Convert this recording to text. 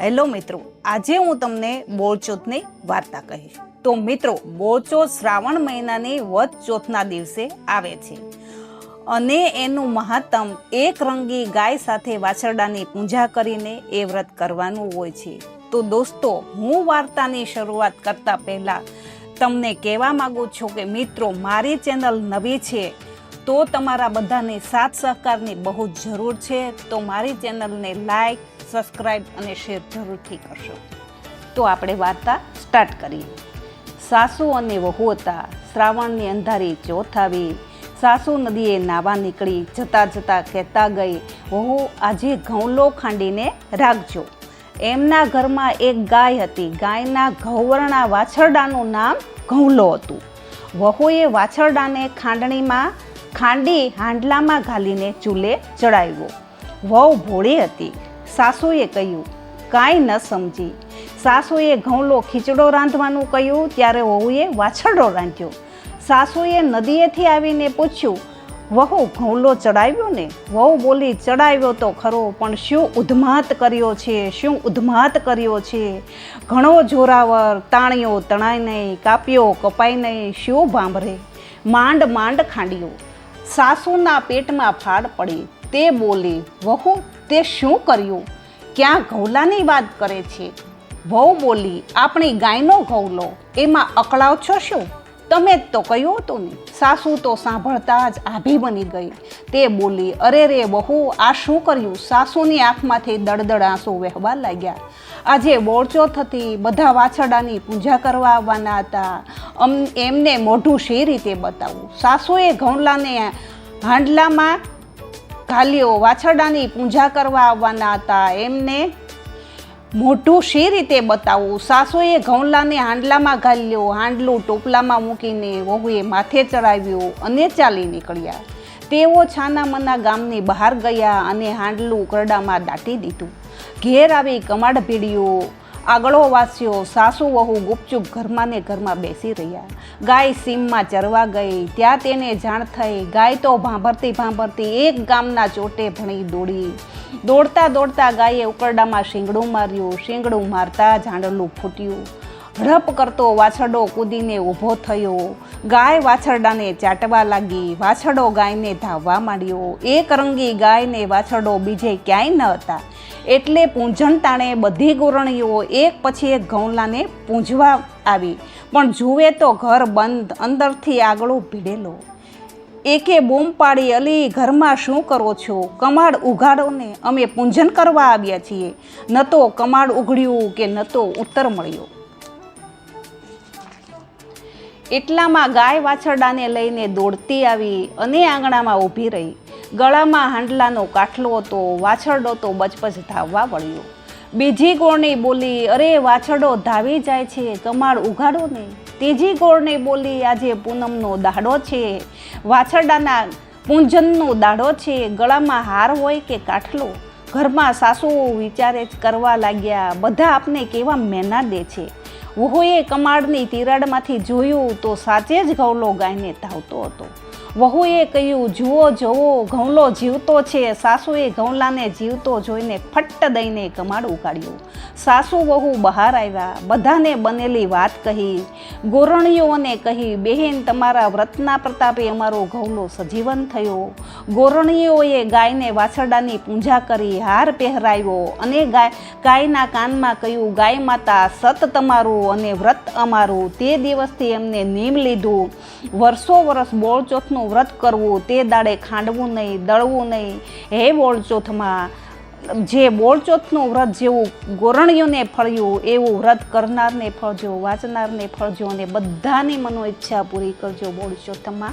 Hello મિત્રો, આજે હું તમને બોળચોથની વાર્તા કહીશ. તો મિત્રો બોળચોથ શ્રાવણ મહિનાની વધ ચોથના દિવસે આવે છે અને એનું મહાત્મ એક રંગી ગાય સાથે વાછરડાની પૂજા કરીને એ વ્રત કરવાનું હોય છે. તો દોસ્તો, હું વાર્તાની શરૂઆત કરતા પહેલા તમને કહેવા માગું છું કે મિત્રો, મારી ચેનલ નવી છે તો તમારા બધાની સાથ સહકારની બહુ જરૂર છે. તો મારી ચેનલને લાઈક સબસ્ક્રાઈબ અને શેર જરૂરથી કરશો. તો આપણે વાર્તા સ્ટાર્ટ કરીએ. સાસુ અને વહુ હતા. શ્રાવણની અંધારી ચોથ આવી સાસુ નદીએ નાવા નીકળી જતા જતા કહેતા ગઈ, વહુ, આજે ઘઉંલો ખાંડીને રાખજો. એમના ઘરમાં એક ગાય હતી. ગાયના ઘઉવર્ણા વાછરડાનું નામ ઘઉંલો હતું. વહુએ વાછરડાને ખાંડણીમાં, ખાંડી હાંડલામાં ઘાલીને ચૂલે ચડાવ્યો. વહુ ભોળી હતી. સાસુએ કહ્યું, કાંઈ ન સમજી. સાસુએ ઘઉંલો ખીચડો રાંધવાનું કહ્યું, ત્યારે વહુએ વાછરડો રાંધ્યો. સાસુએ નદીએથી આવીને પૂછ્યું, વહુ, ઘઉંલો ચડાવ્યો ને? વહુ બોલી, ચડાવ્યો તો ખરો, પણ શું ઉધમાત કર્યો છે? શું ઉધમાત કર્યો છે? ઘણો જોરાવર, તાણ્યો તણાય નહીં, કાપ્યો, કપાય નહીં, શું ભાંભરે? માંડ માંડ ખાંડ્યો. સાસુના પેટમાં ફાડ પડી. તે બોલી, વહુ તે શું કર્યું? ક્યાં ઘઉલાની વાત કરે છે? વહુ બોલી, આપણી ગાયનો ઘઉલો એમાં અકળાવ છો શું? તમે જ તો કહ્યું હતું ને, સાસુ તો સાંભળતા જ આભી બની ગઈ. તે બોલી, અરે રે બહુ આ શું કર્યું? સાસુની આંખમાંથી દળદળ આંસુ વહેવા લાગ્યા. આજે બોરચો થતી, બધા વાછરડાની પૂજા કરવા આવવાના હતા. એમને મોઢું શી રીતે બતાવવું સાસુએ ઘઉંલાને હાંડલામાં ઘાલ્યો વાછરડાની પૂજા કરવા આવવાના હતા. એમને મોઢું શી રીતે બતાવવું? સાસુએ ઘઉંલાને હાંડલામાં ઘાલ્યો, હાંડલું ટોપલામાં મૂકીને વહુએ માથે ચડાવ્યું અને ચાલી નીકળ્યા. તેઓ છાનામના ગામની બહાર ગયા અને હાંડલું કરડામાં દાટી દીધું. ઘેર આવી કમાડ ભીડ્યો. આગળો વાસ્યો સાસુ વહુ ગુપચુપ ઘરમાં ને ઘરમાં બેસી રહ્યા. ગાય સીમમાં ચરવા ગઈ, ત્યાં તેને જાણ થઈ. ગાય તો ભાંભરતી ભાંભરતી એક ગામના ચોટે ભણી દોડી. દોડતા દોડતા ગાયે ઉકરડામાં શીંગડું માર્યું. શીંગડું મારતા ઝાંડલું ફૂટ્યું. રપ કરતો વાછરડો કૂદીને ઊભો થયો. ગાય વાછરડાને ચાટવા લાગી. વાછરડો ગાયને ધાવવા માંડ્યો. એક રંગી ગાયને વાછરડો બીજે ક્યાંય ન હતા. એટલે પૂંજણ તાણે બધી ગોરણીઓ એક પછી એક ઘઉંલાને પૂંજવા આવી. પણ જુએ તો ઘર બંધ, અંદરથી આગળો ભીડેલો. એકે બૂમ પાડી, અલી, ઘરમાં શું કરો છો? કમાડ ઉઘાડો ને અમે પૂંજન કરવા આવ્યા છીએ. ન તો કમાડ ઉઘડ્યું કે ન તો ઉત્તર મળ્યો. એટલામાં ગાય વાછરડાને લઈને દોડતી આવી અને આંગણામાં ઊભી રહી. ગળામાં હાંડલાનો કાઠલો હતો, વાછરડો તો બચપચ ધાવવા વળ્યો. બીજી ગોળની બોલી, અરે, વાછરડો ધાવી જાય છે કમાળ ઉઘાડો ને. ત્રીજી ગોળની બોલી, આજે પૂનમનો દાડો છે, વાછરડાના પૂંજનનો દાડો છે, ગળામાં હાર હોય કે કાઠલો? ઘરમાં સાસુઓ વિચારે જ કરવા લાગ્યા, બધા આપને કેવા મેના દે છે? વહુએ કમાડની તિરાડમાંથી જોયું તો સાચે જ ઘઉલો ગાયને ધાવતો હતો. વહુએ કહ્યું, જુઓ જુઓ, ઘઉંલો જીવતો છે. સાસુએ ઘઉંલાને જીવતો જોઈને ફટ્ટ દઈને કમાડ ઉકાળ્યું સાસુ વહુ બહાર આવ્યા, બધાને બનેલી વાત કહી. ગોરણીઓને કહી, બહેન, તમારા વ્રતના પ્રતાપે અમારો ઘઉલો સજીવન થયો. ગોરણીઓએ ગાયને વાછરડાની પૂજા કરી હાર પહેરાવ્યો અને ગાય, ગાયના કાનમાં કહ્યું, ગાય માતા, સત તમારું અને વ્રત અમારું. તે દિવસથી એમને નીમ લીધું. વર્ષો વર્ષ બોળચોથનું વ્રત કરવું, તે દાડે ખાંડવું નહીં, દળવું નહીં. હે બોળચોથમાં, જે બોળચોથનું વ્રત જેવું ગોરણીઓને ફળ્યું, એવું વ્રત કરનારને ફળજો, વાંચનારને ફળજો અને બધાની મનો ઈચ્છા પૂરી કરજો બોળચોથમાં.